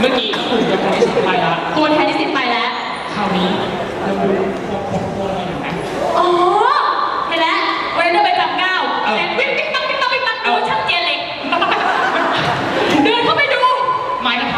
เมื่อกี้คุณจะคนที่สิบไปละตัวแทนนิสิตไปแล้ว คราวนี้เราดูพวกพวกพวกอะไรอย่างนั้นอ๋อเห็นแล้ววันนี้เดินไปจับก้าวเออ แต่วิ่งปิ๊กตักปิ๊กตักปิ๊กตักดูช่างเจียนเหล็กเดินเข้าไปดู ไม้กระทะ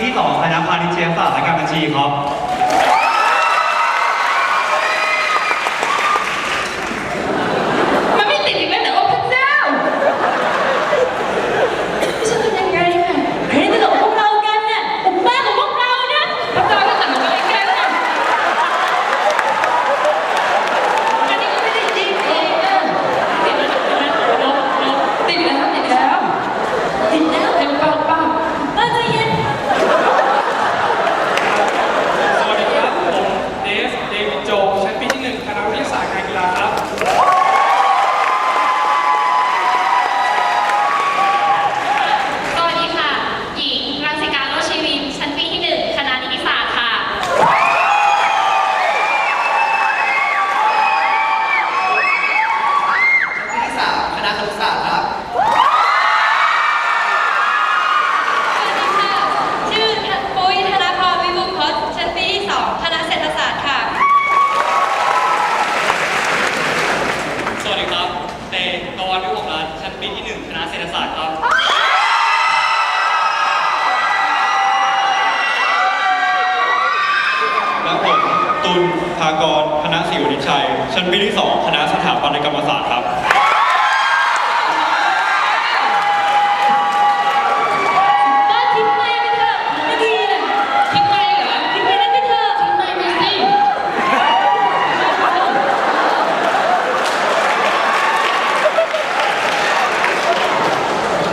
ชั้นปีที่2คณะพาณิชยศาสตร์และการบัญชีครับ มันไม่ติดอีกแล้วเหรอโอ้พระเจ้าจะทำยังไงอะใครจะหลอกพวกเรากันน่ะอุป้าของพวกเรานะพระเจ้าก็สั่งอะไรกันน่ะอันนี้ก็ไม่ได้ยิงเองอะติดแล้วติดแล้วติดแล้วติดแล้วเร็วเปล่าเปล่าป้าใจเย็น สวัสดีครับผมเดฟเดวิดโจชั้นปีที่หนึ่งคณะวิทยาศาสตร์การกีฬาครับ สวัสดีค่ะ หญิงรังสิการโรจน์ชีวิน ชั้นปีที่หนึ่งคณะนิติศาสตร์ค่ะ ปีที่สามคณะครุศาสตร์ครับ สวัสดีค่ะ ชื่อปุ้ยธนพรวิบูลย์พจน์ชั้นปีที่สองคณะเศรษฐศาสตร์ค่ะ สวัสดีครับเตตะวันวิวงศ์รัตน์ชั้นปีที่หนึ่งคณะเศรษฐศาสตร์ครับ และผมตุลภากร คณะศิวนิ ชั้นปีที่ 2 คณะสถาปัตยกรรมศาสตร์ครับ ป้าทิ้งไม้ไปเถอะไม่ดีนะทิ้งไม้เหรอทิ้งไม้นั่นไปเถอะทิ้งไม้ไปสิ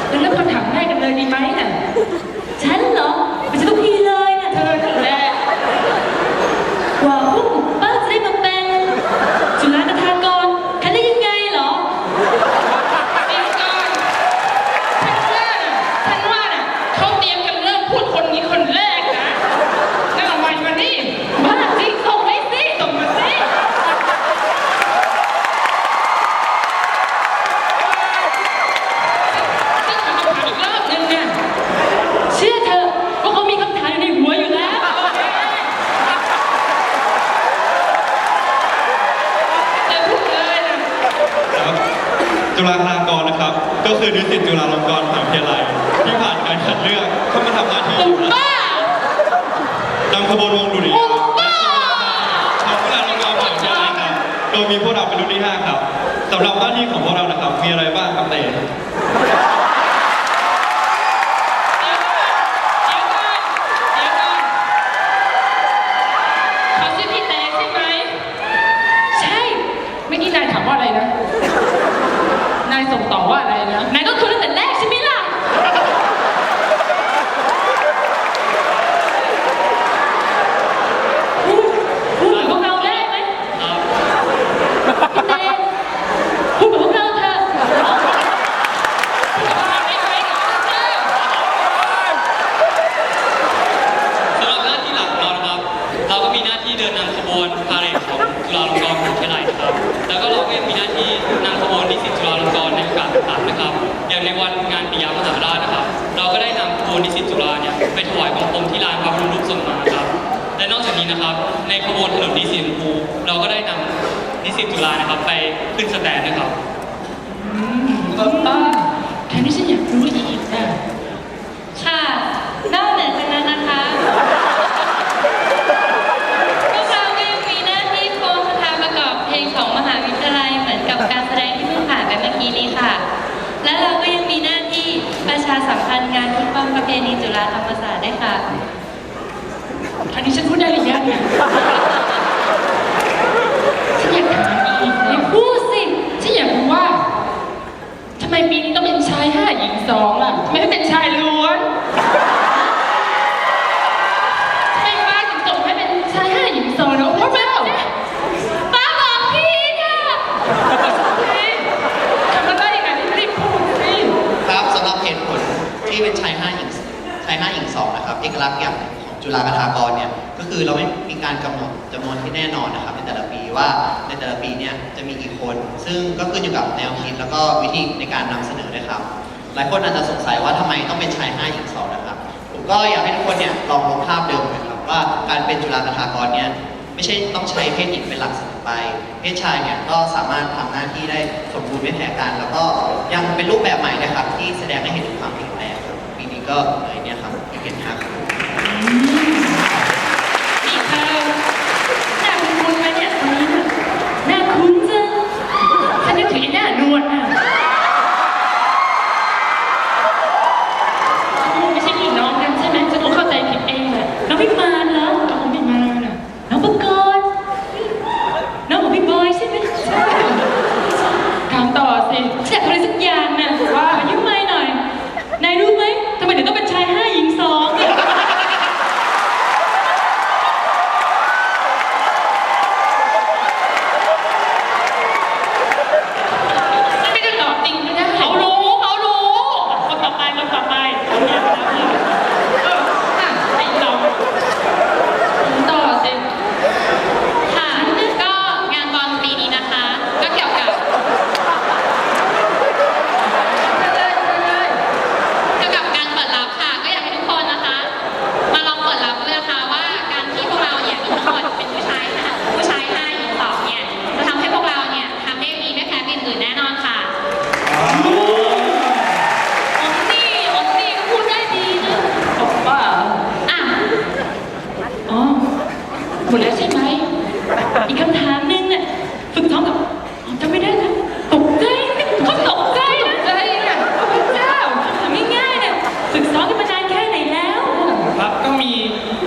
แล้วเริ่มคำถามแรกกันเลยดีไหมน่ะฉันเหรอมันจะทุกทีเลยน่ะเธอนั่นแหละกว่าพวกป้าจะได้มาเป็นจุฬาทากรคันได้ยังไงเหรอ เองก่อนฉันว่าน่ะฉันว่าน่ะเขาเตรียมกันเริ่มพูดคนนี้คนแรกนะนั่นเอาไว้มานี่ บ้าจริงส่งไปสิ ส่งมาสิ ซึ่งคำถามอีกรอบนึงเนี่ยเชื่อเธอะว่าเขามีคำถามอยู่ในหัวอยู่แล้ว แต่พูดเลยนะ ครับ จุฬาลงกรณ์นะครับ ก็คือนิสิต จุฬาลงกรณ์มหาวิทยาลัยที่ผ่านการคัดเลือกเข้ามาทำหน้าที่อุบ้านำขบวนวงดุริยางค์และขบวนการของจุฬาลงกรณ์มหาวิทยาลัยครับโดยมีพวกเราเป็นรุ่นที่5ครับสำหรับหน้าที่ของพวกเรานะครับมีอะไรบ้างครับเต้ เดี๋ยวก่อนเดี๋ยวก่อนเขาชื่อพี่แตงใช่ไหม ใช่ เมื่อกี้นายถามว่าอะไรนะ นายส่งต่อว่าอะไรนะ นายก็คือตั้งแต่แรกใช่ไหมล่ะพูดพูดกับพวกเราได้ไหม ครับ พี่เต้พูดกับพวกเราเถอะ สำหรับหน้าที่หลักของเรานะครับ เราก็มีหน้าที่เดินนำขบวนพาเหรดของจุฬาลงกรณ์มหาวิทยาลัยนะครับ แล้วก็เราก็ยังมีหน้าที่นำขบวนนิสิตจุฬาลงกรณ์ในโอกาสต่างๆนะครับ อย่างในวันงานปิยมหาราชนะครับ เราก็ได้นำขบวนนิสิตจุฬาเนี่ยไปถวายบังคมที่ลานพระบรมรูปทรงม้าครับ และนอกจากนี้นะครับ ในขบวนถนนดีสีชมพูเราก็ได้นำนิสิตจุฬานะครับ ไปขึ้นสแตนนะครับเออป้าแค่นี้ฉันอยากรู้อีกนะค่ะ นอกเหนือจากนั้นนะคะ พวกเราก็ยังมีหน้าที่โคสถาประกอบเพลงของมหาวิทยาลัยเหมือนกับการแสดงที่เพิ่งผ่านไปเมื่อกี้นี้ค่ะ และเราก็ยังมีหน้าที่ประชา สัมพันธ์งานคิดความประเพณีจุฬาธรรมศาสตร์ได้วยค่ะ อันนี้ฉันพูดได้หรือยังเนี่ยฉันอยากถามอีกอย่พูดสิฉันอยากรู้ว่าทำไมปีนี้ต้องเป็นชายห้าหญิงสองล่ะทำไมไม่เป็นชายล้วนทำไมป้าถึงส่งให้เป็นชายห้าหญิงสองเนาะพระเจ้า ป้าบอกพี่ค่ะ ทำมาได้ยังไงรีบพูดสิ ครับสำหรับเหตุผลที่เป็นชายห้าหญิงชายห้าหญิงสองนะครับ เอก ลักษณ์อย่างของจุฬาคทากรเนี่ยก็คือเราไม่มีการกำหนดจำนวนที่แน่นอนนะครับในแต่ละปีว่าในแต่ละปีเนี่ยจะมีกี่คน ซึ่งก็ขึ้นอยู่กับแนวคิดแล้วก็วิธีในการนำเสนอนะครับ หลายคนอาจจะสงสัยว่าทำไมต้องเป็นชายห้าหญิงสองนะครับ ผมก็อยากให้ทุกคนเนี่ยลองลงภาพเดิมนะครับว่าการเป็นจุฬาคทากรเนี่ยไม่ใช่ต้องใช้เพศหญิงเป็นหลักเสมอไป เพศชายเนี่ยก็สามารถทำหน้าที่ได้สมบูรณ์ไม่แพ้กัน แล้วก็ยังเป็นรูปแบบใหม่นะครับที่แสดงให้เห็นถึงความเปลี่ยนแปลงครับปีนี้ก็อะไรเนี่ยครับ นี่เธอหน้าคุณคุณไหมเนี่ยคนนี้น่ะหน้าคุ้นจังฉันนึกถึงไอ้หน้านวดน่ะไม่ใช่พี่น้องกันใช่ไหมฉันคงเข้าใจผิดเองแหละ น้องพี่มานเหรอ เอาของพี่มาน่ะ น้องประกรณ์น้องของพี่บอยใช่ไหมใช่ ถามต่อสิ ฉันอยากทำอะไรสักอย่างน่ะว่าอายุไม่หน่อย นายรู้ไหมทำไมถึงต้องเป็นชายห้าหญิงสองเนี่ย ไม่ได้ตอบจริงไม่ได้เขารู้เขารู้คนต่อไปคนต่อไปเอาเนี่ยเอาเนี่ยเอออะไอ้เราต่อสิ ค่ะก็งานบอลปีนี้นะคะ ก็เกี่ยวกับ เกี่ยวกับการเปิดรับค่ะ ก็อยากให้ทุกคนนะคะ มาลองเปิดรับเลยนะคะว่าการที่พวกเราเนี่ยมีทั้งหมดเป็นผู้ชายค่ะผู้ชายห้าหญิงสองเนี่ยจะทำให้พวกเราเนี่ยทำได้ดีไม่แพ้ปีอื่นแน่นอนค่ะ องนี่องนี่ก็พูดได้ดีนะ บอกว่า อะ อ๋อหมดแล้วใช่ไหม อีกคำถามหนึงน่ะฝึกซ้อมกับอ๋อจำไม่ได้นะตกใจเขาตกใจนะ ใจน่ะพระเจ้า ทำง่ายๆเนี่ยฝึกซ้อมกันมานานแค่ไหนแล้ว ครับก็มี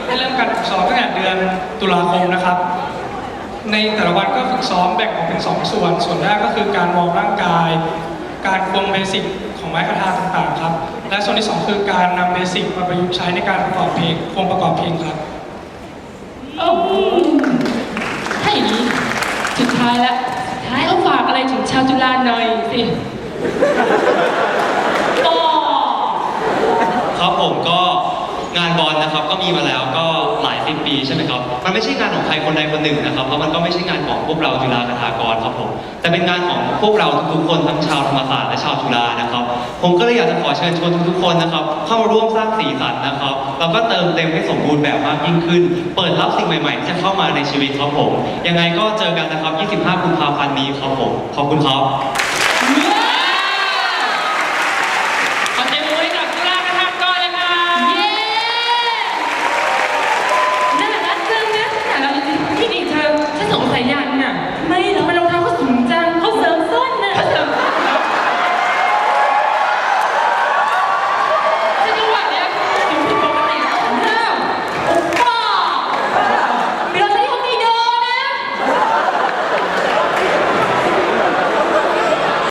ให้เริ่มการฝึกซ้อมตั้งแต่เดือน ตุลาคมนะครับ ในแต่ละวันก็ฝึกซ้อมแบ่งออกเป็น 2 ส่วน ส่วนแรกก็คือการวอร์มร่างกาย การควงเบสิกของไม้คาทาต่างๆครับ และส่วนที่ 2 คือการนำเบสิกมาประยุกต์ใช้ในการประกอบเพลงควงประกอบเพลงครับโอ้โหถ้าอย่างนี้สุดท้ายแล้วสุดท้ายต้องฝากอะไรถึงชาวจุฬาหน่อยสิก็ครับผมก็งานบอลนะครับก็มีมาแล้วก็หลาย สิบปีใช่ไหมครับมันไม่ใช่งานของใครคนใดคนหนึ่งนะครับเพราะมันก็ไม่ใช่งานของพวกเราจุฬาคทากรครับผมแต่เป็นงานของพวกเราทุกๆคนทั้งชาวธรรมศาสตร์และชาวจุฬานะครับ ผมก็เลยอยากจะขอเชิญชวนทุกๆคนนะครับ เข้ามาร่วมสร้างสีสันนะครับแล้วก็เติมเต็มให้สมบูรณ์แบบมากยิ่งขึ้น เปิดรับสิ่งใหม่ๆที่จะเข้ามาในชีวิตครับผมยังไงก็เจอกันนะครับ 25 กุมภาพันธ์นี้ครับผมขอบคุณครับ